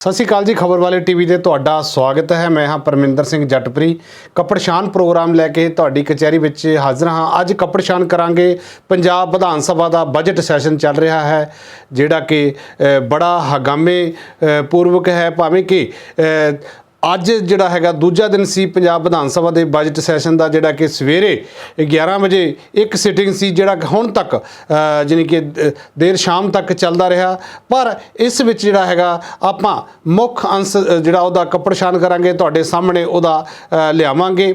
ਸਤਿ ਸ਼੍ਰੀ ਅਕਾਲ ਜੀ, ਖਬਰ ਵਾਲੇ ਟੀਵੀ ਤੇ ਤੁਹਾਡਾ ਸਵਾਗਤ ਹੈ। ਮੈਂ ਹਾਂ ਪਰਮਿੰਦਰ ਸਿੰਘ ਜੱਟਪਰੀ। ਕੱਪੜਸ਼ਾਨ ਪ੍ਰੋਗਰਾਮ ਲੈ ਕੇ ਤੁਹਾਡੀ ਕਚਹਿਰੀ ਵਿੱਚ ਹਾਜ਼ਰ ਹਾਂ। ਅੱਜ ਕੱਪੜਸ਼ਾਨ ਕਰਾਂਗੇ। ਪੰਜਾਬ ਵਿਧਾਨ ਸਭਾ ਦਾ ਬਜਟ ਸੈਸ਼ਨ ਚੱਲ ਰਿਹਾ ਹੈ, ਜਿਹੜਾ ਕਿ ਬੜਾ ਹਗਾਮੇ ਪੂਰਵਕ ਹੈ। ਭਾਵੇਂ ਕਿ ਅੱਜ ਜਿਹੜਾ ਹੈਗਾ ਦੂਜਾ ਦਿਨ ਸੀ ਪੰਜਾਬ ਵਿਧਾਨ ਸਭਾ ਦੇ ਬਜਟ ਸੈਸ਼ਨ ਦਾ ਜਿਹੜਾ ਕਿ ਸਵੇਰੇ 11 ਵਜੇ ਇੱਕ ਸਿਟਿੰਗ ਸੀ ਜਿਹੜਾ ਹੁਣ ਤੱਕ ਅ, ਜਾਣੀ ਕਿ ਦੇਰ ਸ਼ਾਮ ਤੱਕ ਚੱਲਦਾ ਰਿਹਾ। ਪਰ ਇਸ ਵਿੱਚ ਜਿਹੜਾ ਹੈਗਾ ਆਪਾਂ ਮੁੱਖ ਅੰਸ਼ ਜਿਹੜਾ ਉਹਦਾ ਕੱਪੜਸ਼ਾਨ ਕਰਾਂਗੇ ਤੁਹਾਡੇ ਸਾਹਮਣੇ ਉਹਦਾ ਲਿਆਵਾਂਗੇ।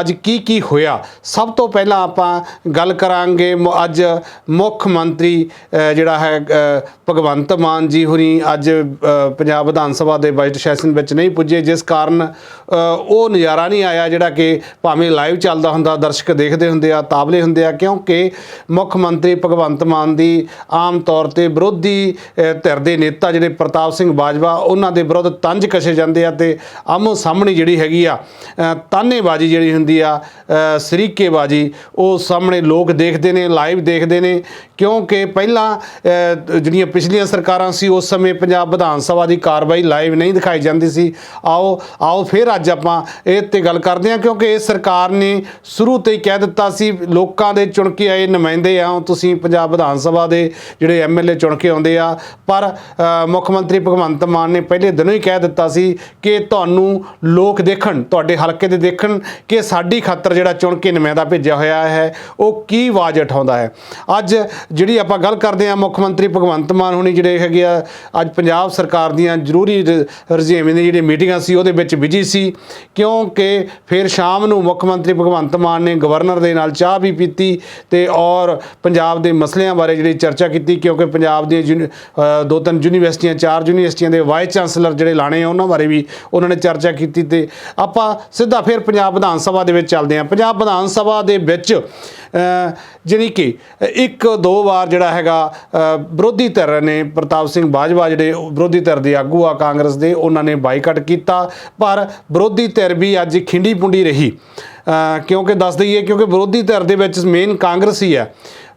ਅੱਜ ਕੀ ਕੀ ਹੋਇਆ? ਸਭ ਤੋਂ ਪਹਿਲਾਂ ਆਪਾਂ ਗੱਲ ਕਰਾਂਗੇ ਮ- ਅੱਜ ਮੁੱਖ ਮੰਤਰੀ ਜਿਹੜਾ ਹੈ ਭਗਵੰਤ ਮਾਨ ਜੀ ਹੁਣੀ ਅੱਜ ਪੰਜਾਬ ਵਿਧਾਨ ਸਭਾ ਦੇ ਬਜਟ ਸੈਸ਼ਨ ਵਿੱਚ ਨਹੀਂ ਪੁੱਜੇ ਜਿਸ ਕਾਰਨ ਉਹ ਨਜ਼ਾਰਾ ਨਹੀਂ ਆਇਆ ਜਿਹੜਾ ਕਿ ਭਾਵੇਂ ਲਾਈਵ ਚੱਲਦਾ ਹੁੰਦਾ, ਦਰਸ਼ਕ ਦੇਖਦੇ ਹੁੰਦੇ ਆ ਤਾਬਲੇ ਹੁੰਦੇ ਆ, ਕਿਉਂਕਿ ਮੁੱਖ ਮੰਤਰੀ ਭਗਵੰਤ ਮਾਨ ਦੀ ਆਮ ਤੌਰ ਤੇ ਵਿਰੋਧੀ ਧਿਰ ਦੇ ਨੇਤਾ ਜਿਹੜੇ ਪ੍ਰਤਾਪ ਸਿੰਘ ਬਾਜਵਾ, ਉਹਨਾਂ ਦੇ ਵਿਰੁੱਧ ਤੰਜ ਕਸੇ ਜਾਂਦੇ ਆ ਤੇ ਆਮੋ ਸਾਹਮਣੇ ਜਿਹੜੀ ਹੈਗੀ ਆ ਤਾਨੇਬਾਜ਼ੀ ਜਿਹੜੀ ਹੁੰਦੀ ਆ ਸਰੀਕੇਬਾਜ਼ੀ, ਉਹ ਸਾਹਮਣੇ ਲੋਕ ਦੇਖਦੇ ਨੇ ਲਾਈਵ ਦੇਖਦੇ ਨੇ, ਕਿਉਂਕਿ ਪਹਿਲਾਂ ਜਿਹੜੀਆਂ ਪਿਛਲੀਆਂ ਸਰਕਾਰਾਂ ਸੀ, ਉਸ ਸਮੇਂ ਪੰਜਾਬ ਵਿਧਾਨ ਸਭਾ ਦੀ ਕਾਰਵਾਈ ਲਾਈਵ ਨਹੀਂ ਦਿਖਾਈ ਜਾਂਦੀ ਸੀ। ਆਓ ਆਓ ਫਿਰ ਅੱਜ ਆਪਾਂ ਇਹ ਤੇ ਗੱਲ ਕਰਦੇ ਹਾਂ, ਕਿਉਂਕਿ ਇਹ ਸਰਕਾਰ ਨੇ ਸ਼ੁਰੂ ਤੋਂ ਹੀ ਕਹਿ ਦਿੱਤਾ ਸੀ, ਲੋਕਾਂ ਦੇ ਚੁਣ ਕੇ ਆਏ ਨੁਮਾਇੰਦੇ ਆ ਤੁਸੀਂ ਪੰਜਾਬ ਵਿਧਾਨ ਸਭਾ ਦੇ ਜਿਹੜੇ ਐਮਐਲਏ ਚੁਣ ਕੇ ਆਉਂਦੇ ਆ, ਪਰ ਮੁੱਖ ਮੰਤਰੀ ਭਗਵੰਤ ਮਾਨ ਨੇ ਪਹਿਲੇ ਦਿਨੋਂ ਹੀ ਕਹਿ ਦਿੱਤਾ ਸੀ ਕਿ ਤੁਹਾਨੂੰ ਲੋਕ ਦੇਖਣ, ਤੁਹਾਡੇ ਹਲਕੇ ਦੇ ਦੇਖਣ ਕਿ ਸਾਡੀ ਖਾਤਰ ਜਿਹੜਾ ਚੁਣ ਕੇ ਨੁਮਾਇੰਦਾ ਭੇਜਿਆ ਹੋਇਆ ਹੈ, ਉਹ ਕੀ ਆਵਾਜ਼ ਉਠਾਉਂਦਾ ਹੈ। ਅੱਜ ਜਿਹੜੀ ਆਪਾਂ ਗੱਲ ਕਰਦੇ ਹਾਂ, ਮੁੱਖ ਮੰਤਰੀ ਭਗਵੰਤ ਮਾਨ ਹੁਣੀ ਜਿਹੜੇ ਹੈਗੇ ਆ, ਅੱਜ ਪੰਜਾਬ ਸਰਕਾਰ ਦੀਆਂ ਜ਼ਰੂਰੀ ਰ- ਰੁਝੇਵੇਂ ਦੀਆਂ ਜਿਹੜੀਆਂ ਮੀਟਿੰਗਾਂ ਸੀ ਉਹਦੇ ਵਿੱਚ ਬਿਜ਼ੀ ਸੀ, ਕਿਉਂਕਿ ਫਿਰ ਸ਼ਾਮ ਨੂੰ ਮੁੱਖ ਮੰਤਰੀ ਭਗਵੰਤ ਮਾਨ ਨੇ ਗਵਰਨਰ ਦੇ ਨਾਲ ਚਾਹ ਵੀ ਪੀਤੀ ਤੇ ਔਰ ਪੰਜਾਬ ਦੇ ਮਸਲਿਆਂ ਬਾਰੇ ਜਿਹੜੀ ਚਰਚਾ ਕੀਤੀ, ਕਿਉਂਕਿ ਪੰਜਾਬ ਦੀਆਂ ਯੂਨੀ- ਦੋ ਤਿੰਨ ਯੂਨੀਵਰਸਿਟੀਆਂ, ਚਾਰ ਯੂਨੀਵਰਸਿਟੀਆਂ ਦੇ ਵਾਈਸ ਚਾਂਸਲਰ ਜਿਹੜੇ ਲਾਣੇ ਆ, ਉਹਨਾਂ ਬਾਰੇ ਵੀ ਉਹਨਾਂ ਨੇ ਚਰਚਾ ਕੀਤੀ ਤੇ ਆਪਾਂ ਸਿੱਧਾ ਫਿਰ ਪੰਜਾਬ ਵਿਧਾਨ ਸਭਾ ਦੇ ਵਿੱਚ ਚੱਲਦੇ ਹਾਂ। ਪੰਜਾਬ ਵਿਧਾਨ ਸਭਾ ਦੇ ਵਿੱਚ ਅ, ਜਾਣੀ ਕਿ ਇੱਕ ਦੋ ਵਾਰ ਜਿਹੜਾ ਹੈਗਾ ਵਿਰੋਧੀ ਧਿਰ ਨੇ ਪ੍ਰਤਾਪ ਸਿੰਘ ਬਾਜਵਾ ਜਿਹੜੇ ਵਿਰੋਧੀ ਧਿਰ ਦੇ ਆਗੂ ਆ ਕਾਂਗਰਸ ਦੇ ਉਹਨਾਂ ਨੇ ਬਾਈਕਾਟ ਕੀਤਾ। ਪਰ ਵਿਰੋਧੀ ਧਿਰ ਵੀ ਅੱਜ ਖਿੰਡੀ ਪੁੰਡੀ ਰਹੀ। ਕਿਉਂਕਿ ਦੱਸ ਦਈਏ ਕਿਉਂਕਿ ਵਿਰੋਧੀ ਧਿਰ ਦੇ ਵਿੱਚ ਮੇਨ ਕਾਂਗਰਸ ਹੀ। ਹੈ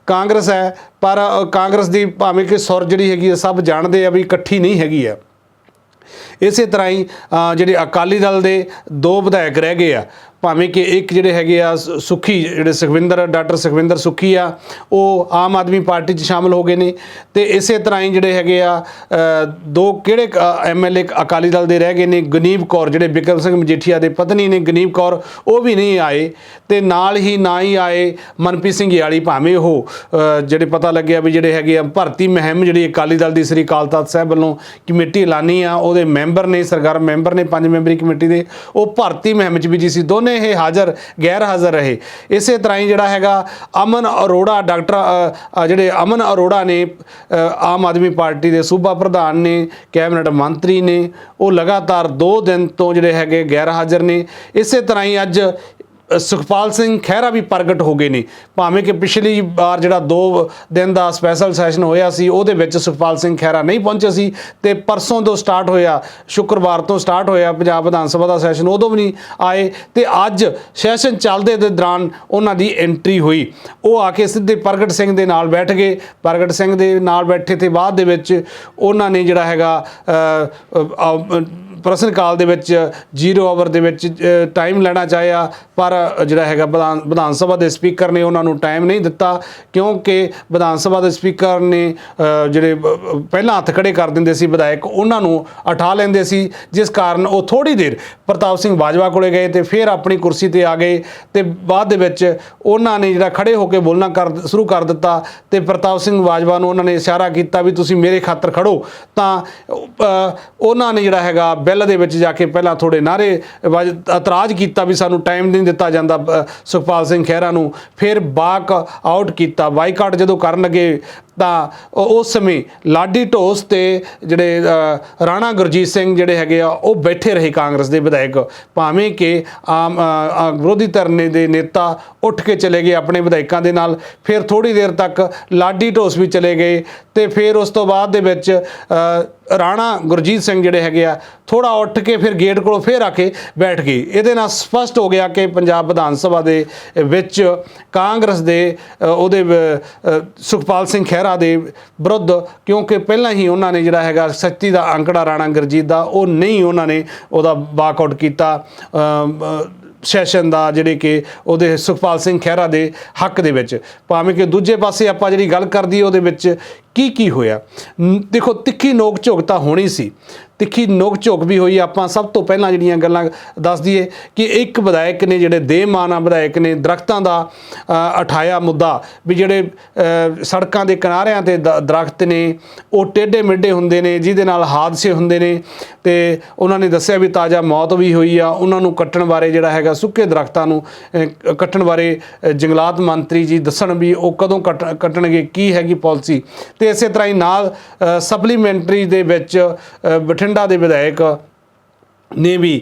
ਕਾਂਗਰਸ ਹੈ ਪਰ ਕਾਂਗਰਸ ਦੀ ਭਾਵੇਂ ਕਿ ਸੁਰ ਜਿਹੜੀ ਹੈਗੀ ਆ ਸਭ ਜਾਣਦੇ ਆ ਵੀ ਇਕੱਠੀ ਨਹੀਂ ਹੈਗੀ ਆ। ਇਸੇ ਤਰ੍ਹਾਂ ਹੀ ਜਿਹੜੇ ਅਕਾਲੀ ਦਲ ਦੇ ਦੋ ਵਿਧਾਇਕ ਰਹਿ ਗਏ ਆ। ਭਾਵੇਂ ਕਿ ਇੱਕ ਜਿਹੜੇ ਹੈਗੇ ਆ ਸੁ- ਸੁਖੀ ਜਿਹੜੇ ਸੁਖਵਿੰਦਰ, ਡਾਕਟਰ ਸੁਖਵਿੰਦਰ ਸੁਖੀ ਆ, ਉਹ ਆਮ ਆਦਮੀ ਪਾਰਟੀ 'ਚ ਸ਼ਾਮਲ ਹੋ ਗਏ ਨੇ ਤੇ ਇਸੇ ਤਰ੍ਹਾਂ ਹੀ ਜਿਹੜੇ ਹੈਗੇ ਆ ਦੋ ਕਿਹੜੇ ਐਮਐਲਏ ਅਕਾਲੀ ਦਲ ਦੇ ਰਹਿ ਗਏ ਨੇ ਗਨੀਬ ਕੌਰ ਜਿਹੜੇ ਬਿਕਰਮ ਸਿੰਘ ਮਜੀਠੀਆ ਦੇ ਪਤਨੀ ਨੇ ਗਨੀਬ ਕੌਰ, ਉਹ ਵੀ ਨਹੀਂ ਆਏ ਤੇ ਨਾਲ ਹੀ ਨਾ ਹੀ ਆਏ ਮਨਪ੍ਰੀਤ ਸਿੰਘ ਯਾਲੀ ਭਾਵੇਂ ਉਹ ਜਿਹੜੇ ਪਤਾ ਲੱਗਿਆ ਵੀ ਜਿਹੜੇ ਹੈਗੇ ਆ ਭਰਤੀ ਮਹਿੰਮ ਜਿਹੜੀ ਅਕਾਲੀ ਦਲ ਦੀ ਸ੍ਰੀ ਅਕਾਲ ਤਖਤ ਸਾਹਿਬ ਵੱਲੋਂ ਕਮੇਟੀ ਐਲਾਨੀ ਆ, ਉਹਦੇ ਮੈਂਬਰ ਨੇ, ਸਰਗਰਮ ਮੈਂਬਰ ਨੇ, ਪੰਜ ਮੈਂਬਰੀ ਕਮੇਟੀ ਦੇ, ਉਹ ਭਰਤੀ ਮਹਿਮ 'ਚ ਬਿਜ਼ੀ ਸੀ, ਦੋਨੇ ਇਹ ਹਾਜ਼ਰ ਗੈਰ ਹਾਜ਼ਰ ਰਹੇ। ਇਸੇ ਤਰ੍ਹਾਂ ਹੀ ਜਿਹੜਾ ਹੈਗਾ, ਅਮਨ ਅਰੋੜਾ, ਡਾਕਟਰ ਜਿਹੜੇ ਅਮਨ ਅਰੋੜਾ ਨੇ ਆਮ ਆਦਮੀ ਪਾਰਟੀ ਦੇ ਸੂਬਾ ਪ੍ਰਧਾਨ ਨੇ, ਕੈਬਨਿਟ ਮੰਤਰੀ ਨੇ, ਉਹ ਲਗਾਤਾਰ 2 ਦਿਨ ਤੋਂ ਜਿਹੜੇ ਹੈਗੇ ਗੈਰ ਹਾਜ਼ਰ ਨੇ। ਇਸੇ ਤਰ੍ਹਾਂ ਹੀ ਅੱਜ ਸੁਖਪਾਲ ਸਿੰਘ ਖਹਿਰਾ ਵੀ ਪ੍ਰਗਟ ਹੋ ਗਏ ਨੇ। ਭਾਵੇਂ ਕਿ ਪਿਛਲੀ ਵਾਰ ਜਿਹੜਾ 2 ਦਿਨ ਦਾ ਸਪੈਸ਼ਲ ਸੈਸ਼ਨ ਹੋਇਆ ਸੀ, ਉਹਦੇ ਵਿੱਚ ਸੁਖਪਾਲ ਸਿੰਘ ਖਹਿਰਾ ਨਹੀਂ ਪਹੁੰਚੇ ਸੀ ਤੇ ਪਰਸੋਂ ਤੋਂ ਸਟਾਰਟ ਹੋਇਆ, ਸ਼ੁੱਕਰਵਾਰ ਤੋਂ ਸਟਾਰਟ ਹੋਇਆ ਪੰਜਾਬ ਵਿਧਾਨ ਸਭਾ ਦਾ ਸੈਸ਼ਨ ਉਦੋਂ ਵੀ ਨਹੀਂ ਆਏ ਤੇ ਅੱਜ ਸੈਸ਼ਨ ਚੱਲਦੇ ਦੇ ਦੌਰਾਨ ਉਹਨਾਂ ਦੀ ਐਂਟਰੀ ਹੋਈ। ਉਹ ਆ ਕੇ ਸਿੱਧੇ ਪ੍ਰਗਟ ਸਿੰਘ ਦੇ ਨਾਲ ਬੈਠ ਗਏ। ਪ੍ਰਗਟ ਸਿੰਘ ਦੇ ਨਾਲ ਬੈਠੇ ਤੇ ਬਾਅਦ ਦੇ ਵਿੱਚ ਉਹਨਾਂ ਨੇ ਜਿਹੜਾ ਹੈਗਾ ਪ੍ਰਸ਼ਨ ਕਾਲ ਦੇ ਵਿੱਚ ਜ਼ੀਰੋ ਆਵਰ ਦੇ ਵਿੱਚ ਟਾਈਮ ਲੈਣਾ ਚਾਹਿਆ, ਪਰ ਜਿਹੜਾ ਹੈਗਾ ਵਿਧਾਨ ਵਿਧਾਨ ਸਭਾ ਦੇ ਸਪੀਕਰ ਨੇ ਉਹਨਾਂ ਨੂੰ ਟਾਈਮ ਨਹੀਂ ਦਿੱਤਾ, ਕਿਉਂਕਿ ਵਿਧਾਨ ਸਭਾ ਦੇ ਸਪੀਕਰ ਨੇ ਜਿਹੜੇ ਪਹਿਲਾਂ ਹੱਥ ਖੜੇ ਕਰ ਦਿੰਦੇ ਸੀ ਵਿਧਾਇਕ, ਉਹਨਾਂ ਨੂੰ ਉਠਾ ਲੈਂਦੇ ਸੀ, ਜਿਸ ਕਾਰਨ ਉਹ ਥੋੜੀ ਦੇਰ ਪ੍ਰਤਾਪ ਸਿੰਘ ਬਾਜਵਾ ਕੋਲੇ ਗਏ ਤੇ ਫਿਰ ਆਪਣੀ ਕੁਰਸੀ ਤੇ ਆ ਗਏ ਤੇ ਬਾਅਦ ਦੇ ਵਿੱਚ ਉਹਨਾਂ ਨੇ ਜਿਹੜਾ ਖੜੇ ਹੋ ਕੇ ਬੋਲਣਾ ਕਰ, ਸ਼ੁਰੂ ਕਰ ਦਿੱਤਾ ਤੇ ਪ੍ਰਤਾਪ ਸਿੰਘ ਬਾਜਵਾ ਨੂੰ ਉਹਨਾਂ ਨੇ ਇਸ਼ਾਰਾ ਕੀਤਾ ਵੀ ਤੁਸੀਂ ਮੇਰੇ ਖਾਤਰ ਖੜੋ ਤਾਂ ਉਹਨਾਂ ਨੇ ਜਿਹੜਾ ਹੈਗਾ ਬਿੱਲ ਦੇ ਵਿੱਚ ਜਾ ਕੇ ਪਹਿਲਾਂ ਥੋੜੇ ਨਾਰੇ ਵਜ- ਇਤਰਾਜ਼ ਕੀਤਾ ਵੀ ਸਾਨੂੰ ਟਾਈਮ ਨਹੀਂ ਦਿੱਤਾ ਜਾਂਦਾ ਸੁਖਪਾਲ ਸਿੰਘ ਖਹਿਰਾ ਨੂੰ। ਫਿਰ ਬਾਕ ਆਊਟ ਕੀਤਾ। ਬਾਈਕਾਟ ਜਦੋਂ ਕਰਨ ਲੱਗੇ ਤਾਂ ਉਸ ਸਮੇਂ ਲਾਡੀ ਢੋਸ ਤੇ ਜਿਹੜੇ ਰਾਣਾ ਗੁਰਜੀਤ ਸਿੰਘ ਜਿਹੜੇ ਹੈਗੇ ਆ, ਉਹ ਬੈਠੇ ਰਹੇ ਕਾਂਗਰਸ ਦੇ ਵਿਧਾਇਕ। ਭਾਵੇਂ ਕਿ ਆਮ ਵਿਰੋਧੀ ਧਰਨੇ ਦੇ ਨੇਤਾ ਉੱਠ ਕੇ ਚਲੇ ਗਏ ਆਪਣੇ ਵਿਧਾਇਕਾਂ ਦੇ ਨਾਲ, ਫਿਰ ਥੋੜੀ ਦੇਰ ਤੱਕ ਲਾਡੀ ਢੋਸ ਵੀ ਚਲੇ ਗਏ ਤੇ ਫਿਰ ਉਸ ਤੋਂ ਬਾਅਦ ਦੇ ਵਿੱਚ ਰਾਣਾ ਗੁਰਜੀਤ ਸਿੰਘ ਜਿਹੜੇ ਹੈਗੇ ਆ ਥੋੜਾ ਉੱਠ ਕੇ ਫਿਰ ਗੇਟ ਕੋਲੋਂ ਫਿਰ ਆ ਕੇ ਬੈਠ ਗਏ। ਇਹਦੇ ਨਾਲ ਸਪਸ਼ਟ ਹੋ ਗਿਆ ਕਿ ਪੰਜਾਬ ਵਿਧਾਨ ਸਭਾ ਦੇ ਵਿੱਚ ਕਾਂਗਰਸ ਦੇ ਉਹਦੇ ਸੁਖਪਾਲ ਸਿੰਘ ਖਹਿਰਾ ਖਹਿਰਾ ਦੇ ਵਿਰੁੱਧ, ਕਿਉਂਕਿ ਪਹਿਲਾਂ ਹੀ ਉਹਨਾਂ ਨੇ ਜਿਹੜਾ ਹੈਗਾ ਸਖਤੀ ਦਾ ਅੰਕੜਾ ਰਾਣਾ ਗੁਰਜੀਤ ਦਾ, ਉਹ ਨਹੀਂ ਉਹਨਾਂ ਨੇ ਉਹਦਾ ਵਾਕਆਊਟ ਕੀਤਾ। ਸੈਸ਼ਨ ਦਾ ਜਿਹੜੇ ਕਿ ਉਹਦੇ ਸੁਖਪਾਲ ਸਿੰਘ ਖਹਿਰਾ ਦੇ ਹੱਕ ਦੇ ਵਿੱਚ। ਭਾਵੇਂ ਕਿ ਦੂਜੇ ਪਾਸੇ ਆਪਾਂ ਜਿਹੜੀ ਗੱਲ ਕਰਦੀ ਉਹਦੇ ਵਿੱਚ ਕੀ ਕੀ ਹੋਇਆ ਦੇਖੋ ਤਿੱਖੀ ਨੋਕ ਝੁਕਤਾ ਹੋਣੀ ਸੀ। ਤਿੱਖੀ ਨੋਕ ਝੋਕ ਵੀ ਹੋਈ। ਆਪਾਂ ਸਭ ਤੋਂ ਪਹਿਲਾਂ ਜਿਹੜੀਆਂ ਗੱਲਾਂ ਦੱਸ ਦਈਏ ਕਿ ਇੱਕ ਵਿਧਾਇਕ ਨੇ ਜਿਹੜੇ ਦੇਮਾਨਾ ਵਿਧਾਇਕ ਨੇ ਦਰਖਤਾਂ ਦਾ ਉਠਾਇਆ ਮੁੱਦਾ ਵੀ ਜਿਹੜੇ ਸੜਕਾਂ ਦੇ ਕਿਨਾਰਿਆਂ ਤੇ ਦ- ਦਰਖਤ ਨੇ ਉਹ ਟੇਢੇ ਮਿੱਡੇ ਹੁੰਦੇ ਨੇ ਜਿਹਦੇ ਨਾਲ ਹਾਦਸੇ ਹੁੰਦੇ ਨੇ ਤੇ ਉਹਨਾਂ ਨੇ ਦੱਸਿਆ ਵੀ ਤਾਜ਼ਾ ਮੌਤ ਵੀ ਹੋਈ ਆ। ਉਹਨਾਂ ਨੂੰ ਕੱਟਣ ਬਾਰੇ ਜਿਹੜਾ ਹੈਗਾ ਸੁੱਕੇ ਦਰਖਤਾਂ ਨੂੰ ਕੱਟਣ ਬਾਰੇ ਜੰਗਲਾਤ ਮੰਤਰੀ ਜੀ ਦੱਸਣ ਵੀ ਉਹ ਕਦੋਂ ਕੱਟ ਕੱਟਣਗੇ ਕੀ ਹੈਗੀ ਪਾਲਿਸੀ। ਤੇ ਇਸੇ ਤਰ੍ਹਾਂ ਹੀ ਨਾਲ ਸਪਲੀਮੈਂਟਰੀ ਦੇ ਵਿੱਚ ਅ, ਬਠਿੰਡਾ ਦੇ ਵਿਧਾਇਕ ਨੇ ਵੀ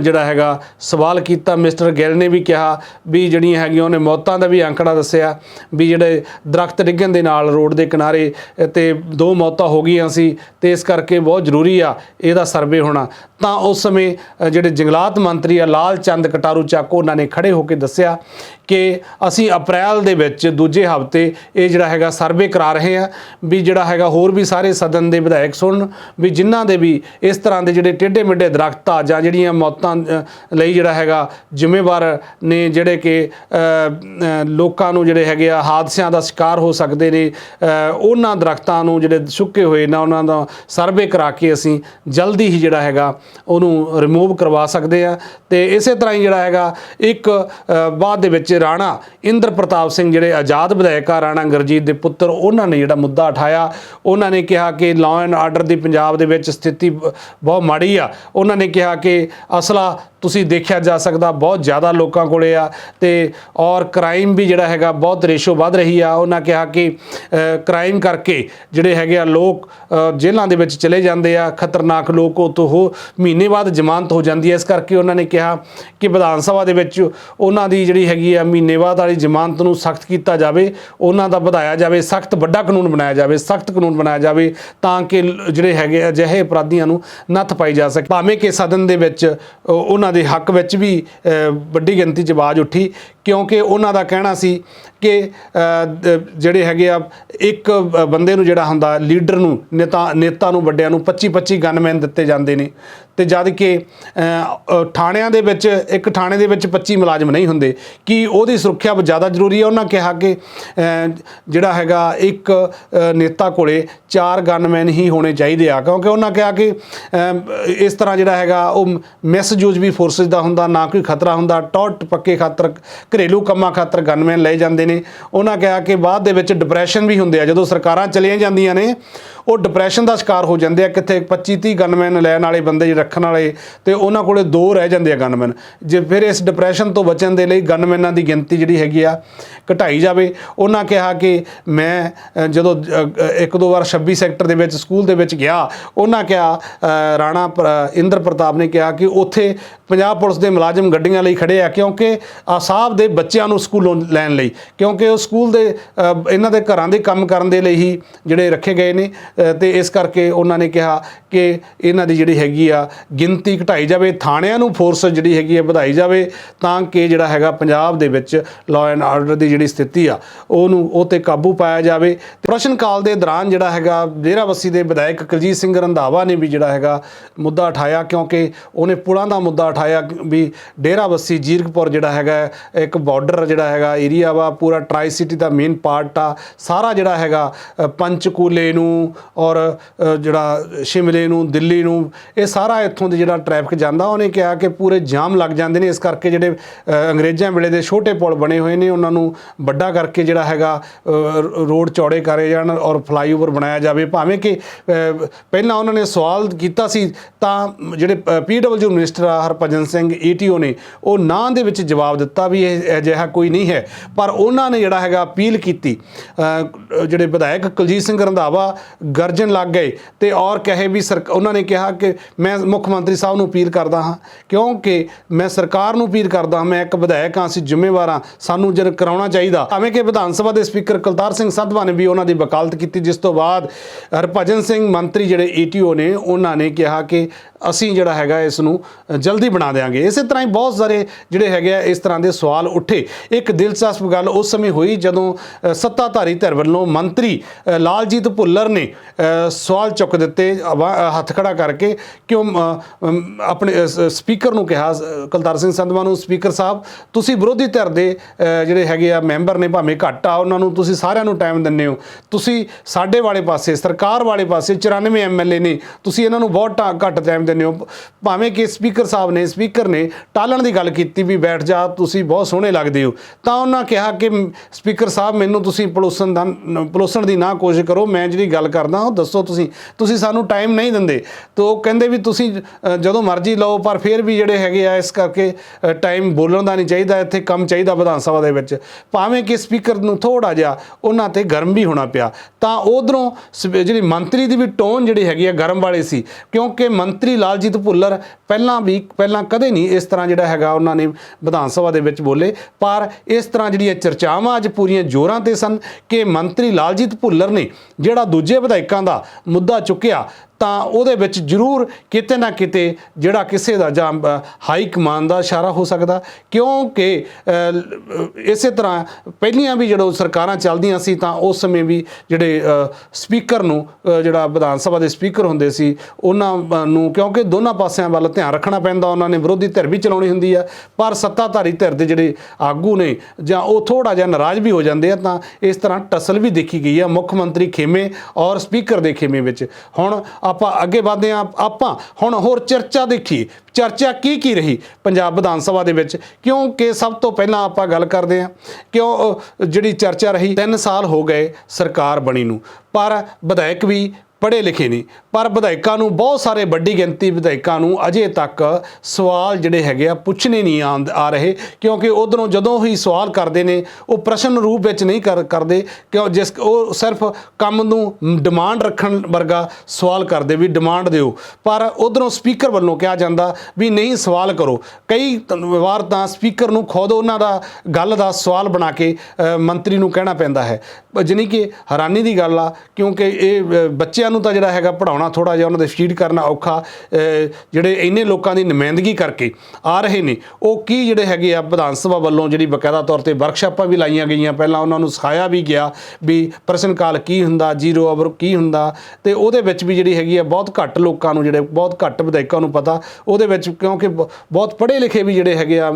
ਜਿਹੜਾ ਹੈਗਾ ਸਵਾਲ ਕੀਤਾ। ਮਿਸਟਰ ਗਿੱਲ ਨੇ ਵੀ ਕਿਹਾ ਵੀ ਜਿਹੜੀਆਂ ਹੈਗੀਆਂ ਉਹਨੇ ਮੌਤਾਂ ਦਾ ਵੀ ਅੰਕੜਾ ਦੱਸਿਆ ਵੀ ਜਿਹੜੇ ਦਰਖਤ ਡਿੱਗਣ ਦੇ ਨਾਲ ਰੋਡ ਦੇ ਕਿਨਾਰੇ ਅ, ਤੇ ਦੋ ਮੌਤਾਂ ਹੋ ਗਈਆਂ ਸੀ ਤੇ ਇਸ ਕਰਕੇ ਬਹੁਤ ਜ਼ਰੂਰੀ ਆ ਇਹਦਾ ਸਰਵੇ ਹੋਣਾ। ਤਾਂ ਉਸ ਸਮੇਂ ਜਿਹੜੇ ਜੰਗਲਾਤ ਮੰਤਰੀ ਆ ਲਾਲ ਚੰਦ ਕਟਾਰੂ ਚੱਕ ਉਹਨਾਂ ਨੇ ਖੜੇ ਹੋ ਕੇ ਦੱਸਿਆ ਕਿ ਅਸੀਂ ਅਪ੍ਰੈਲ ਦੇ ਵਿੱਚ ਦੂਜੇ ਹਫ਼ਤੇ ਇਹ ਜਿਹੜਾ ਹੈਗਾ ਸਰਵੇ ਕਰਾ ਰਹੇ ਆ ਵੀ ਜਿਹੜਾ ਹੈਗਾ ਹੋਰ ਵੀ ਸਾਰੇ ਸਦਨ ਦੇ ਵਿਧਾਇਕ ਸੁਣਨ ਵੀ ਜਿਨ੍ਹਾਂ ਦੇ ਵੀ ਇਸ ਤਰ੍ਹਾਂ ਦੇ ਜਿਹੜੇ ਟੇਢੇ ਮਿੱਡੇ ਦਰਖਤ ਤਾਜ਼ਾ ਜਿਹੜੀਆਂ ਮੌਤਾਂ ਲਈ ਜਿਹੜਾ ਹੈਗਾ, ਜ਼ਿੰਮੇਵਾਰ ਨੇ ਜਿਹੜੇ ਕਿ ਲੋਕਾਂ ਨੂੰ ਜਿਹੜੇ ਹੈਗੇ ਆ, ਹਾਦਸਿਆਂ ਦਾ ਸ਼ਿਕਾਰ ਹੋ ਸਕਦੇ ਨੇ ਉਹਨਾਂ ਦਰਖਤਾਂ ਨੂੰ ਜਿਹੜੇ ਸੁੱਕੇ ਹੋਏ ਨਾ, ਉਹਨਾਂ ਦਾ ਸਰਵੇ ਕਰਾ ਕੇ ਅਸੀਂ ਜਲਦੀ ਹੀ ਜਿਹੜਾ ਹੈਗਾ, ਉਹਨੂੰ ਰਿਮੂਵ ਕਰਵਾ ਸਕਦੇ ਆ। ਤੇ ਇਸੇ ਤਰ੍ਹਾਂ ਹੀ ਜਿਹੜਾ ਹੈਗਾ, ਇੱਕ ਬਾਅਦ ਦੇ ਵਿੱਚ ਰਾਣਾ ਇੰਦਰ ਪ੍ਰਤਾਪ ਸਿੰਘ ਜਿਹੜੇ ਆਜ਼ਾਦ ਵਿਧਾਇਕ ਆ, ਰਾਣਾ ਗੁਰਜੀਤ ਦੇ ਪੁੱਤਰ, ਉਹਨਾਂ ਨੇ ਜਿਹੜਾ ਮੁੱਦਾ ਉਠਾਇਆ। ਉਹਨਾਂ ਨੇ ਕਿਹਾ ਕਿ ਲਾਅ ਐਂਡ ਆਰਡਰ ਦੀ ਪੰਜਾਬ ਦੇ ਵਿੱਚ ਸਥਿਤੀ ਬ- ਬਹੁਤ ਮਾੜੀ ਆ। ਉਹਨਾਂ ਨੇ ਕਿਹਾ ਕਿ ਅਸਲਾ ਤੁਸੀਂ ਦੇਖਿਆ ਜਾ ਸਕਦਾ ਬਹੁਤ ਜ਼ਿਆਦਾ ਲੋਕਾਂ ਕੋਲੇ ਆ ਤੇ ਔਰ ਕ੍ਰਾਈਮ ਵੀ ਜਿਹੜਾ ਹੈਗਾ ਬਹੁਤ ਰੇਸ਼ੋ ਵੱਧ ਰਹੀ ਆ। ਉਹਨਾਂ ਕਿਹਾ ਕਿ ਕ੍ਰਾਈਮ ਕਰਕੇ ਜਿਹੜੇ ਹੈਗੇ ਆ ਲੋਕ ਜੇਲ੍ਹਾਂ ਦੇ ਵਿੱਚ ਚਲੇ ਜਾਂਦੇ ਆ। ਖਤਰਨਾਕ ਲੋਕ ਉਤੋਂ ਹੋ ਮਹੀਨੇ ਬਾਅਦ ਜ਼ਮਾਨਤ ਹੋ ਜਾਂਦੀ ਹੈ ਇਸ ਕਰਕੇ ਉਹਨਾਂ ਨੇ ਕਿਹਾ ਕਿ ਵਿਧਾਨ ਸਭਾ ਦੇ ਵਿੱਚ ਉਹਨਾਂ ਦੀ ਜਿਹੜੀ ਹੈਗੀ ਆ ਮਹੀਨੇ ਬਾਅਦ ਵਾਲੀ ਜ਼ਮਾਨਤ ਨੂੰ ਸਖਤ ਕੀਤਾ ਜਾਵੇ। ਉਹਨਾਂ ਦਾ ਵਧਾਇਆ ਜਾਵੇ। ਸਖਤ ਵੱਡਾ ਕਾਨੂੰਨ ਬਣਾਇਆ ਜਾਵੇ। ਸਖਤ ਕਾਨੂੰਨ ਬਣਾਇਆ ਜਾਵੇ ਤਾਂ ਕਿ ਜਿਹੜੇ ਹੈਗੇ ਅਜਿਹੇ ਅਪਰਾਧੀਆਂ ਨੂੰ ਨੱਥ ਪਾਈ ਜਾ ਸਕੇ। ਭਾਵੇਂ ਕਿ ਸਦਨ ਦੇ ਵਿੱਚ ਉਹਨਾਂ ਦੇ ਹੱਕ ਵਿੱਚ ਵੀ ਵੱਡੀ ਗਿਣਤੀ 'ਚ ਆਵਾਜ਼ ਉੱਠੀ ਕਿਉਂਕਿ ਉਹਨਾਂ ਦਾ ਕਹਿਣਾ ਸੀ ਕਿ ਜਿਹੜੇ ਹੈਗੇ ਆ, ਇੱਕ ਬੰਦੇ ਨੂੰ ਜਿਹੜਾ ਹੁੰਦਾ, ਲੀਡਰ ਨੂੰ, ਨੇਤਾ ਨੇਤਾ ਨੂੰ, ਵੱਡਿਆਂ ਨੂੰ 25 25 ਗਨਮੈਨ ਦਿੱਤੇ ਜਾਂਦੇ ਨੇ। ਤੇ ਜਦ ਕਿ ਥਾਣਿਆਂ ਦੇ ਵਿੱਚ, ਇੱਕ ਥਾਣੇ ਦੇ ਵਿੱਚ 25 ਮੁਲਾਜ਼ਮ ਨਹੀਂ ਹੁੰਦੇ। ਕਿ ਉਹਦੀ ਸੁਰੱਖਿਆ ਜ਼ਿਆਦਾ ਜ਼ਰੂਰੀ ਹੈ? ਉਹਨਾਂ ਕਿਹਾ ਕਿ ਜਿਹੜਾ ਹੈਗਾ, ਇੱਕ ਨੇਤਾ ਕੋਲੇ ਚਾਰ ਗਨਮੈਨ ਹੀ ਹੋਣੇ ਚਾਹੀਦੇ ਆ। ਕਿਉਂਕਿ ਉਹਨਾਂ ਕਿਹਾ ਕਿ ਇਸ ਤਰ੍ਹਾਂ ਜਿਹੜਾ ਹੈਗਾ, ਉਹ ਮਿਸਯੂਜ਼ ਵੀ ਫੋਰਸਸ ਦਾ ਹੁੰਦਾ, ਨਾ ਕੋਈ ਖਤਰਾ ਹੁੰਦਾ। ਟੌਟ ਪੱਕੇ ਖਾਤਰ ਘਰੇਲੂ ਕੰਮਾਂ ਖਾਤਰ ਗਨਮੈਨ ਲਏ ਜਾਂਦੇ ਨੇ। ਉਹਨਾਂ ਕਿਹਾ ਕਿ ਬਾਅਦ ਦੇ ਵਿੱਚ ਡਿਪਰੈਸ਼ਨ ਵੀ ਹੁੰਦੇ ਆ। ਜਦੋਂ ਸਰਕਾਰਾਂ ਚਲੀਆਂ ਜਾਂਦੀਆਂ ਨੇ ਉਹ ਡਿਪਰੈਸ਼ਨ ਦਾ ਸ਼ਿਕਾਰ ਹੋ ਜਾਂਦੇ ਆ, ਕਿੱਥੇ 25 30 ਗਨਮੈਨ ਲੈਣ ਵਾਲੇ ਬੰਦੇ ਰੱਖਣ ਵਾਲੇ ਤੇ ਉਹਨਾਂ ਕੋਲੇ ਦੋ ਰਹਿ ਜਾਂਦੇ ਆ ਗਨਮੈਨ ਜੇ ਫਿਰ ਇਸ ਡਿਪਰੈਸ਼ਨ ਤੋਂ ਬਚਣ ਦੇ ਲਈ ਗਨਮੈਨਾਂ ਦੀ ਗਿਣਤੀ ਜਿਹੜੀ ਹੈਗੀ ਆ, ਘਟਾਈ ਜਾਵੇ। ਉਹਨਾਂ ਕਿਹਾ ਕਿ ਮੈਂ ਜਦੋਂ ਇੱਕ ਦੋ ਵਾਰ 26 ਸੈਕਟਰ ਦੇ ਵਿੱਚ, ਸਕੂਲ ਦੇ ਵਿੱਚ ਗਿਆ, ਉਹਨਾਂ ਕਿਹਾ ਰਾਣਾ ਪ੍ਰ- ਇੰਦਰ ਪ੍ਰਤਾਪ ਨੇ ਕਿਹਾ ਕਿ ਉੱਥੇ ਪੰਜਾਬ ਪੁਲਿਸ ਦੇ ਮੁਲਾਜ਼ਮ ਗੱਡੀਆਂ ਲਈ ਖੜੇ ਆ, ਕਿਉਂਕਿ ਆਸਾਬ ਦੇ ਬੱਚਿਆਂ ਨੂੰ ਸਕੂਲੋਂ ਲੈਣ ਲਈ, ਕਿਉਂਕਿ ਉਹ ਸਕੂਲ ਦੇ ਇਹਨਾਂ ਦੇ ਘਰਾਂ ਦੇ ਕੰਮ ਕਰਨ ਦੇ ਲਈ ਹੀ ਜਿਹੜੇ ਰੱਖੇ ਗਏ ਨੇ। ਤੇ ਇਸ ਕਰਕੇ ਉਹਨਾਂ ਨੇ ਕਿਹਾ ਕਿ ਇਹਨਾਂ ਦੀ ਜਿਹੜੀ ਹੈਗੀ ਆ ਗਿਣਤੀ ਘਟਾਈ ਜਾਵੇ, ਥਾਣਿਆਂ ਨੂੰ ਫੋਰਸ ਜਿਹੜੀ ਹੈਗੀ ਆ ਵਧਾਈ ਜਾਵੇ ਤਾਂ ਕਿ ਜਿਹੜਾ ਹੈਗਾ ਪੰਜਾਬ ਦੇ ਵਿੱਚ ਲਾਅ ਐਂਡ ਆਰਡਰ ਦੀ ਜਿਹੜੀ ਸਥਿਤੀ ਆ, ਉਹਨੂੰ ਉਹ ਤੇ ਕਾਬੂ ਪਾਇਆ ਜਾਵੇ। ਪ੍ਰਸ਼ਨ ਕਾਲ ਦੇ ਦੌਰਾਨ ਜਿਹੜਾ ਹੈਗਾ ਡੇਰਾਬੱਸੀ ਦੇ ਵਿਧਾਇਕ ਕੁਲਜੀਤ ਸਿੰਘ ਰੰਧਾਵਾ ਨੇ ਵੀ ਜਿਹੜਾ ਹੈਗਾ ਮੁੱਦਾ ਉਠਾਇਆ ਕਿਉਂਕਿ ਉਹਨੇ ਪੁਲਾਂ ਦਾ ਮੁੱਦਾ ਉਠਾਇਆ ਵੀ ਡੇਰਾਬੱਸੀ ਜੀਰਕਪੁਰ ਜਿਹੜਾ ਹੈਗਾ ਇੱਕ ਬਾਰਡਰ ਜਿਹੜਾ ਹੈਗਾ ਏਰੀਆ ਵਾ, ਪੂਰਾ ਟਰਾਈ ਸਿਟੀ ਦਾ ਮੇਨ ਪਾਰਟ ਆ, ਸਾਰਾ ਜਿਹੜਾ ਹੈਗਾ ਪੰਚਕੂਲੇ ਨੂੰ ਔਰ ਜਿਹੜਾ ਸ਼ਿਮਲੇ ਨੂੰ, ਦਿੱਲੀ ਨੂੰ, ਇਹ ਸਾਰਾ ਇੱਥੋਂ ਦੇ ਜਿਹੜਾ ਟ੍ਰੈਫਿਕ ਜਾਂਦਾ, ਉਹਨੇ ਕਿਹਾ ਕਿ ਪੂਰੇ ਜਾਮ ਲੱਗ ਜਾਂਦੇ ਨੇ। ਇਸ ਕਰਕੇ ਜਿਹੜੇ ਅੰਗਰੇਜ਼ਾਂ ਵੇਲੇ ਦੇ ਛੋਟੇ ਪੁਲ ਬਣੇ ਹੋਏ ਨੇ, ਉਹਨਾਂ ਨੂੰ ਵੱਡਾ ਕਰਕੇ ਜਿਹੜਾ ਹੈਗਾ ਰੋਡ ਚੌੜੇ ਕਰੇ ਜਾਣ ਔਰ ਫਲਾਈਓਵਰ ਬਣਾਇਆ ਜਾਵੇ। ਭਾਵੇਂ ਕਿ ਪਹਿਲਾਂ ਉਹਨਾਂ ਨੇ ਸਵਾਲ ਕੀਤਾ ਸੀ, ਤਾਂ ਜਿਹੜੇ ਪੀਡਬਲਯੂ ਮਿਨਿਸਟਰ ਆ, ਹਰਭਜਨ ਸਿੰਘ ਈਟੀਓ ਨੇ, ਉਹ ਨਾਂ ਦੇ ਵਿੱਚ ਜਵਾਬ ਦਿੱਤਾ ਵੀ ਇਹ ਅਜਿਹਾ ਕੋਈ ਨਹੀਂ ਹੈ। ਪਰ ਉਹਨਾਂ ਨੇ ਜਿਹੜਾ ਹੈਗਾ ਅਪੀਲ ਕੀਤੀ ਜਿਹੜੇ ਵਿਧਾਇਕ ਕੁਲਜੀਤ ਸਿੰਘ ਰੰਧਾਵਾ ਗਰਜਨ ਲੱਗ ਗਏ ਤੇ ਔਰ ਕਹੇ ਵੀ ਸਰ, ਉਹਨਾਂ ਨੇ ਕਿਹਾ ਕਿ ਮੈਂ ਮੁੱਖ ਮੰਤਰੀ ਸਾਹਿਬ ਨੂੰ ਅਪੀਲ ਕਰਦਾ ਹਾਂ, ਕਿਉਂਕਿ ਮੈਂ ਸਰਕਾਰ ਨੂੰ ਅਪੀਲ ਕਰਦਾ ਹਾਂ, ਮੈਂ ਇੱਕ ਵਿਧਾਇਕ ਹਾਂ, ਅਸੀਂ ਜ਼ਿੰਮੇਵਾਰ ਹਾਂ, ਸਾਨੂੰ ਜਰ ਕਰਾਉਣਾ ਚਾਹੀਦਾ। ਭਾਵੇਂ ਕਿ ਵਿਧਾਨ ਸਭਾ ਦੇ ਸਪੀਕਰ ਕੁਲਤਾਰ ਸਿੰਘ ਸੰਧਵਾ ਨੇ ਵੀ ਉਹਨਾਂ ਦੀ ਵਕਾਲਤ ਕੀਤੀ, ਜਿਸ ਤੋਂ ਬਾਅਦ ਹਰਭਜਨ ਸਿੰਘ ਮੰਤਰੀ ਜਿਹੜੇ ਈਟੀਓ ਨੇ, ਉਹਨਾਂ ਨੇ ਕਿਹਾ ਕਿ ਅਸੀਂ ਜਿਹੜਾ ਹੈਗਾ ਇਸ ਨੂੰ ਜਲਦੀ ਬਣਾ ਦੇਵਾਂਗੇ ਇਸੇ ਤਰ੍ਹਾਂ ਹੀ ਬਹੁਤ ਸਾਰੇ ਜਿਹੜੇ ਹੈਗੇ ਆ ਇਸ ਤਰ੍ਹਾਂ ਦੇ ਸਵਾਲ ਉੱਠੇ। ਇੱਕ ਦਿਲਚਸਪ ਗੱਲ ਉਸ ਸਮੇਂ ਹੋਈ ਜਦੋਂ ਸੱਤਾਧਾਰੀ ਧਿਰ ਵੱਲੋਂ ਮੰਤਰੀ ਲਾਲਜੀਤ ਭੁੱਲਰ ਨੇ ਸਵਾਲ ਚੁੱਕ ਦਿੱਤੇ ਆਵਾ- ਹੱਥ ਖੜਾ ਕਰਕੇ ਕਿਉਂ ਅ, ਆਪਣੇ ਸ- ਸਪੀਕਰ ਨੂੰ ਕਿਹਾ ਅ, ਕੁਲਤਾਰ ਸਿੰਘ ਸੰਧਵਾ ਨੂੰ ਸਪੀਕਰ ਸਾਹਿਬ ਤੁਸੀਂ ਵਿਰੋਧੀ ਧਿਰ ਦੇ ਜਿਹੜੇ ਹੈਗੇ ਆ ਮੈਂਬਰ ਨੇ ਭਾਵੇਂ ਘੱਟ ਆ ਉਹਨਾਂ ਨੂੰ ਤੁਸੀਂ ਸਾਰਿਆਂ ਨੂੰ ਟਾਈਮ ਦਿੰਦੇ ਹੋ। ਤੁਸੀਂ ਸਾਡੇ ਵਾਲੇ ਪਾਸੇ ਸਰਕਾਰ ਵਾਲੇ ਪਾਸੇ 94 ਐਮਐਲਏ ਨੇ ਤੁਸੀਂ ਇਹਨਾਂ ਨੂੰ ਬਹੁਤ ਘੱਟ ਟਾਈਮ ਦਿੰਦੇ ਹੋ ਭਾਵੇਂ ਕਿ ਸਪੀਕਰ ਸਾਹਿਬ ਨੇ, ਸਪੀਕਰ ਨੇ ਟਾਲਣ ਦੀ ਗੱਲ ਕੀਤੀ ਵੀ ਬੈਠ ਜਾ, ਤੁਸੀਂ ਬਹੁਤ ਸੋਹਣੇ ਲੱਗਦੇ ਹੋ। ਤਾਂ ਉਹਨਾਂ ਕਿਹਾ ਕਿ ਸਪੀਕਰ ਸਾਹਿਬ, ਮੈਨੂੰ ਤੁਸੀਂ ਪਲੋਸਣ ਦਾ ਪਲੋਸਣ ਦੀ ਨਾ ਕੋਸ਼ਿਸ਼ ਕਰੋ, ਮੈਂ ਜਿਹੜੀ ਗੱਲ ਕਰਦਾ ਉਹ ਦੱਸੋ ਤੁਸੀਂ। ਤੁਸੀਂ ਸਾਨੂੰ ਟਾਈਮ ਨਹੀਂ ਦਿੰਦੇ। ਤਾਂ ਉਹ ਕਹਿੰਦੇ ਵੀ ਤੁਸੀਂ ਜਦੋਂ ਮਰਜ਼ੀ ਲਓ, ਪਰ ਫਿਰ ਵੀ ਜਿਹੜੇ ਹੈਗੇ ਆ, ਇਸ ਕਰਕੇ ਟਾਈਮ ਬੋਲਣ ਦਾ ਨਹੀਂ ਚਾਹੀਦਾ, ਇੱਥੇ ਕੰਮ ਚਾਹੀਦਾ ਵਿਧਾਨ ਸਭਾ ਦੇ ਵਿੱਚ। ਭਾਵੇਂ ਕਿ ਸਪੀਕਰ ਨੂੰ ਥੋੜਾ ਜਿਹਾ ਉਹਨਾਂ ਤੇ ਗਰਮ ਵੀ ਹੋਣਾ ਪਿਆ। ਤਾਂ ਉਧਰੋਂ ਜਿਹੜੀ ਮੰਤਰੀ ਦੀ ਵੀ ਟੋਨ ਜਿਹੜੀ ਹੈਗੀ ਆ, ਗਰਮ ਵਾਲੇ ਸੀ, ਕਿਉਂਕਿ ਮੰਤਰੀ ਲਾਲਜੀਤ ਭੁੱਲਰ ਪਹਿਲਾਂ ਵੀ, ਪਹਿਲਾਂ ਕਦੇ ਨਹੀਂ ਇਸ ਤਰ੍ਹਾਂ ਜਿਹੜਾ ਹੈਗਾ ਉਹਨਾਂ ਨੇ ਵਿਧਾਨ ਸਭਾ ਦੇ ਵਿੱਚ ਬੋਲੇ। ਪਰ ਇਸ ਤਰ੍ਹਾਂ ਜਿਹੜੀਆਂ ਚਰਚਾਵਾਂ ਅੱਜ ਪੂਰੀਆਂ ਜ਼ੋਰਾਂ ਤੇ ਸਨ ਕਿ ਮੰਤਰੀ ਲਾਲਜੀਤ ਭੁੱਲਰ ਨੇ ਜਿਹੜਾ ਦੂਜੇ ਵਿਧਾਇਕਾਂ ਦਾ ਮੁੱਦਾ ਚੁੱਕਿਆ ਤਾਂ ਉਹਦੇ ਵਿੱਚ ਜ਼ਰੂਰ ਕਿਤੇ ਨਾ ਕਿਤੇ ਜਿਹੜਾ ਕਿਸੇ ਦਾ ਜਾਂ ਹਾਈ ਕਮਾਨ ਦਾ ਇਸ਼ਾਰਾ ਹੋ ਸਕਦਾ। ਕਿਉਂਕਿ ਇਸੇ ਤਰ੍ਹਾਂ ਪਹਿਲੀਆਂ ਵੀ ਜਦੋਂ ਸਰਕਾਰਾਂ ਚੱਲਦੀਆਂ ਸੀ ਤਾਂ ਉਸ ਸਮੇਂ ਵੀ ਜਿਹੜੇ ਸਪੀਕਰ ਨੂੰ ਜਿਹੜਾ ਵਿਧਾਨ ਸਭਾ ਦੇ ਸਪੀਕਰ ਹੁੰਦੇ ਸੀ ਉਹਨਾਂ ਅ, ਨੂੰ ਕਿਉਂਕਿ ਦੋਨਾਂ ਪਾਸਿਆਂ ਵੱਲ ਧਿਆਨ ਰੱਖਣਾ ਪੈਂਦਾ ਉਹਨਾਂ ਨੇ ਵਿਰੋਧੀ ਧਿਰ ਵੀ ਚਲਾਉਣੀ ਹੁੰਦੀ ਆ। ਪਰ ਸੱਤਾਧਾਰੀ ਧਿਰ ਦੇ ਜਿਹੜੇ ਆਗੂ ਨੇ ਜਾਂ ਉਹ ਥੋੜਾ ਜਿਹਾ ਨਾਰਾਜ਼ ਵੀ ਹੋ ਜਾਂਦੇ ਆ ਤਾਂ ਇਸ ਤਰ੍ਹਾਂ ਟਸਲ ਵੀ ਦੇਖੀ ਗਈ ਆ ਮੁੱਖ ਮੰਤਰੀ ਖੇਮੇ ਔਰ ਸਪੀਕਰ ਦੇ ਖੇਮੇ ਵਿੱਚ। ਹੁਣ ਆਪਾਂ ਅੱਗੇ ਵਧਦੇ ਹਾਂ। ਆਪਾਂ ਹੁਣ ਹੋਰ ਚਰਚਾ ਦੇਖੀ ਚਰਚਾ ਕੀ ਕੀ ਰਹੀ ਪੰਜਾਬ ਵਿਧਾਨ ਸਭਾ ਦੇ ਵਿੱਚ? ਕਿਉਂਕਿ ਸਭ ਤੋਂ ਪਹਿਲਾਂ ਆਪਾਂ ਗੱਲ ਕਰਦੇ ਹਾਂ ਕਿਉਂ ਜਿਹੜੀ ਚਰਚਾ ਰਹੀ 3 ਸਾਲ ਹੋ ਗਏ ਸਰਕਾਰ ਬਣੀ ਨੂੰ। ਪਰ ਵਿਧਾਇਕ ਵੀ ਪੜ੍ਹੇ ਲਿਖੇ ਨਹੀਂ, ਪਰ ਵਿਧਾਇਕਾਂ ਨੂੰ ਬਹੁਤ ਸਾਰੇ ਵੱਡੀ ਗਿਣਤੀ ਵਿਧਾਇਕਾਂ ਨੂੰ ਅਜੇ ਤੱਕ ਸਵਾਲ ਜਿਹੜੇ ਹੈਗੇ ਆ ਪੁੱਛਣੇ ਨਹੀਂ ਆ ਰਹੇ, ਕਿਉਂਕਿ ਉਧਰੋਂ ਜਦੋਂ ਹੀ ਸਵਾਲ ਕਰਦੇ ਨੇ, ਉਹ ਪ੍ਰਸ਼ਨ ਰੂਪ ਵਿੱਚ ਨਹੀਂ ਕਰ, ਕਰਦੇ, ਕਿਉਂ ਜਿਸ, ਉਹ ਸਿਰਫ ਕੰਮ ਨੂੰ ਡਿਮਾਂਡ ਰੱਖਣ ਵਰਗਾ ਸਵਾਲ ਕਰਦੇ ਵੀ ਡਿਮਾਂਡ ਦਿਓ। ਪਰ ਉਧਰੋਂ ਸਪੀਕਰ ਵੱਲੋਂ ਕਿਹਾ ਜਾਂਦਾ ਵੀ ਨਹੀਂ, ਸਵਾਲ ਕਰੋ। ਕਈ ਵਾਰ ਤਾਂ ਸਪੀਕਰ ਨੂੰ ਖੁਦ ਉਹਨਾਂ ਦਾ ਗੱਲ ਦਾ ਸਵਾਲ ਬਣਾ ਕੇ ਮੰਤਰੀ ਨੂੰ ਕਹਿਣਾ ਪੈਂਦਾ ਹੈ। ਜਾਣੀ ਕਿ ਹੈਰਾਨੀ ਦੀ ਗੱਲ ਆ, ਕਿਉਂਕਿ ਇਹ ਬੱਚੇ ਬੱਚਿਆਂ ਨੂੰ ਤਾਂ ਜਿਹੜਾ ਹੈਗਾ ਪੜਾਉਣਾ ਥੋੜਾ ਜਿਹਾ ਉਹਨਾਂ ਦੇ ਫੀਡ ਕਰਨਾ ਔਖਾ ਜਿਹੜੇ ਇੰਨੇ ਲੋਕਾਂ ਦੀ ਨੁਮਾਇੰਦਗੀ ਕਰਕੇ ਆ ਰਹੇ ਨੇ ਉਹ ਕੀ ਜਿਹੜੇ ਹੈਗੇ ਆ ਵਿਧਾਨ ਸਭਾ ਵੱਲੋਂ ਜਿਹੜੀ ਬਕਾਇਦਾ ਤੌਰ ਤੇ ਵਰਕਸ਼ਾਪਾਂ ਵੀ ਲਾਈਆਂ ਗਈਆਂ ਪਹਿਲਾਂ ਉਹਨਾਂ ਨੂੰ ਸਿਖਾਇਆ ਵੀ ਗਿਆ ਵੀ ਪ੍ਰਸ਼ਨ ਕਾਲ ਕੀ ਹੁੰਦਾ ਜ਼ੀਰੋ ਆਵਰ ਕੀ ਹੁੰਦਾ ਤੇ ਉਹਦੇ ਵਿੱਚ ਵੀ ਜਿਹੜੀ ਹੈਗੀ ਆ ਬਹੁਤ ਘੱਟ ਲੋਕਾਂ ਨੂੰ ਜਿਹੜੇ ਬਹੁਤ ਘੱਟ ਵਿਧਾਇਕਾਂ ਨੂੰ ਪਤਾ ਉਹਦੇ ਵਿੱਚ ਕਿਉਂਕਿ ਬ- ਬਹੁਤ ਪੜ੍ਹੇ ਲਿਖੇ ਵੀ ਜਿਹੜੇ ਹੈਗੇ ਆ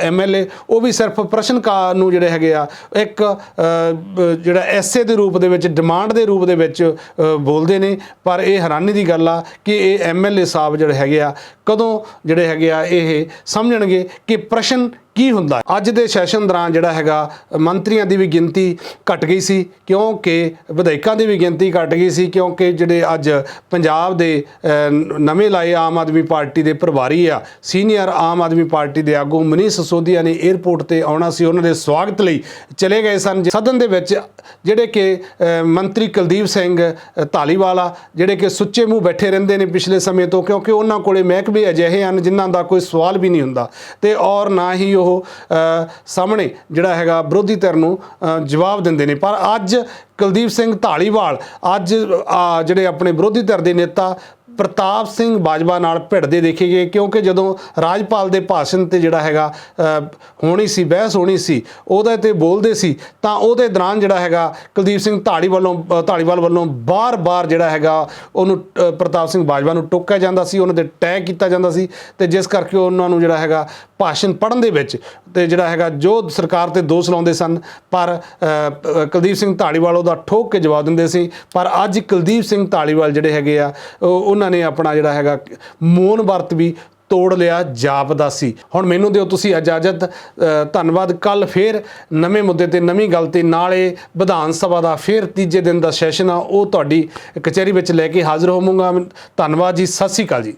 ਐਮਐਲਏ ਉਹ ਵੀ ਸਿਰਫ ਪ੍ਰਸ਼ਨ ਕਾਲ ਨੂੰ ਜਿਹੜੇ ਹੈਗੇ ਆ ਇੱਕ ਅ, ਬ- ਜਿਹੜਾ ਐਸੇ ਦੇ ਰੂਪ ਦੇ ਵਿੱਚ ਡਿਮਾਂਡ ਦੇ ਰੂਪ ਦੇ ਵਿੱਚ ਅ, ਬੋਲਦੇ ਨੇ, ਪਰ ਇਹ ਹੈਰਾਨੀ ਦੀ ਗੱਲ ਆ ਕਿ ਇਹ ਐਮਐਲਏ ਸਾਹਿਬ ਜਿਹੜੇ ਹੈਗੇ ਆ, ਕਦੋਂ ਜਿਹੜੇ ਹੈਗੇ ਆ ਇਹ ਸਮਝਣਗੇ ਕਿ ਪ੍ਰਸ਼ਨ ਕੀ ਹੁੰਦਾ? ਅੱਜ ਦੇ ਸੈਸ਼ਨ ਦੌਰਾਨ ਜਿਹੜਾ ਹੈਗਾ ਮੰਤਰੀਆਂ ਦੀ ਵੀ ਗਿਣਤੀ ਘਟ ਗਈ ਸੀ ਕਿਉਂਕਿ ਵਿਧਾਇਕਾਂ ਦੀ ਵੀ ਗਿਣਤੀ ਘਟ ਗਈ ਸੀ ਕਿਉਂਕਿ ਜਿਹੜੇ ਅੱਜ ਪੰਜਾਬ ਦੇ ਨਵੇਂ ਲਾਏ ਆਮ ਆਦਮੀ ਪਾਰਟੀ ਦੇ ਪ੍ਰਭਾਰੀ ਆ ਸੀਨੀਅਰ ਆਮ ਆਦਮੀ ਪਾਰਟੀ ਦੇ ਆਗੂ ਮਨੀਸ਼ ਸਸੋਦੀਆ ਨੇ 에ਅਰਪੋਰਟ ਤੇ ਆਉਣਾ ਸੀ ਉਹਨਾਂ ਦੇ ਸਵਾਗਤ ਲਈ ਚਲੇ ਗਏ ਸਨ। ਸਦਨ ਦੇ ਵਿੱਚ ਜਿਹੜੇ ਕਿ ਮੰਤਰੀ ਕੁਲਦੀਪ ਸਿੰਘ ਅ, ਧਾਲੀਵਾਲਾ ਜਿਹੜੇ ਕਿ ਸੁੱਚੇ ਮੂੰਹ ਬੈਠੇ ਰਹਿੰਦੇ ਨੇ ਪਿਛਲੇ ਸਮੇਂ ਤੋਂ ਕਿਉਂਕਿ ਉਹਨਾਂ ਕੋਲੇ ਮਹਿਕਮੇ ਅਜਿਹੇ ਹਨ ਜਿਨ੍ਹਾਂ ਦਾ ਕੋਈ ਸਵਾਲ ਵੀ ਨਹੀਂ ਹੁੰਦਾ। ਤੇ ਔਰ ਨਾ ਹੀ ਉਹ ਅ, ਸਾਹਮਣੇ ਜਿਹੜਾ ਹੈਗਾ ਵਿਰੋਧੀ ਧਿਰ ਨੂੰ ਜਵਾਬ ਦਿੰਦੇ ਨੇ। ਪਰ ਅੱਜ ਕੁਲਦੀਪ ਸਿੰਘ ਢਾਲੀਵਾਲ ਅੱਜ ਜਿਹੜੇ ਆਪਣੇ ਵਿਰੋਧੀ ਧਿਰ ਦੇ ਨੇਤਾ ਪ੍ਰਤਾਪ ਸਿੰਘ ਬਾਜਵਾ ਨਾਲ ਭਿੜਦੇ ਦੇਖੇ ਗਏ ਕਿਉਂਕਿ ਜਦੋਂ ਰਾਜਪਾਲ ਦੇ ਭਾਸ਼ਣ ਤੇ ਜਿਹੜਾ ਹੈਗਾ ਹੋਣੀ ਸੀ ਬਹਿਸ ਹੋਣੀ ਸੀ ਉਹਦੇ ਤੇ ਬੋਲਦੇ ਸੀ ਤਾਂ ਉਹਦੇ ਦੌਰਾਨ ਜਿਹੜਾ ਹੈਗਾ ਕੁਲਦੀਪ ਸਿੰਘ ਢਾੜੀ ਵੱਲੋਂ ਅ, ਵੱਲੋਂ ਬਾਰ-ਬਾਰ ਜਿਹੜਾ ਹੈਗਾ ਉਹਨੂੰ ਪ੍ਰਤਾਪ ਸਿੰਘ ਬਾਜਵਾ ਨੂੰ ਟੋਕਿਆ ਜਾਂਦਾ ਸੀ ਉਹਨਾਂ ਦੇ ਟੈਗ ਕੀਤਾ ਜਾਂਦਾ ਸੀ ਤੇ ਜਿਸ ਕਰਕੇ ਉਹਨਾਂ ਨੂੰ ਜਿਹੜਾ ਹੈਗਾ ਭਾਸ਼ਣ ਪੜਨ ਦੇ ਵਿੱਚ ਤੇ ਜਿਹੜਾ ਹੈਗਾ ਜੋ ਸਰਕਾਰ ਤੇ ਦੋਸ਼ ਲਾਉਂਦੇ ਸਨ ਪਰ ਕੁਲਦੀਪ ਸਿੰਘ ਢਾਲੀਵਾਲ ਉਹਦਾ ਠੋਕ ਕੇ ਜਵਾਬ ਦਿੰਦੇ ਸੀ ਪਰ ਅੱਜ ਕੁਲਦੀਪ ਸਿੰਘ ਢਾਲੀਵਾਲ ਜਿਹੜੇ ਹੈਗੇ ਆ ਉਹ- ਉਹਨਾਂ ਨੇ ਆਪਣਾ ਜਿਹੜਾ ਹੈਗਾ ਮੌਨ ਵਰਤ ਵੀ ਤੋੜ ਲਿਆ ਜਾਪਦਾ ਸੀ। ਹੁਣ ਮੈਨੂੰ ਦਿਓ ਤੁਸੀਂ ਇਜਾਜ਼ਤ ਧੰਨਵਾਦ। ਕੱਲ ਫੇਰ ਨਵੇਂ ਮੁੱਦੇ ਤੇ, ਨਵੀਂ ਗੱਲ ਤੇ ਨਾਲੇ ਵਿਧਾਨ ਸਭਾ ਦਾ ਫੇਰ ਤੀਜੇ ਦਿਨ ਦਾ ਸੈਸ਼ਨ ਆ, ਉਹ ਤੁਹਾਡੀ ਕਚਹਿਰੀ ਵਿੱਚ ਲੈ ਕੇ ਹਾਜ਼ਰ ਹੋਵਾਂਗਾ। ਧੰਨਵਾਦ ਜੀ, ਸਤਿ ਸ੍ਰੀ ਅਕਾਲ ਜੀ।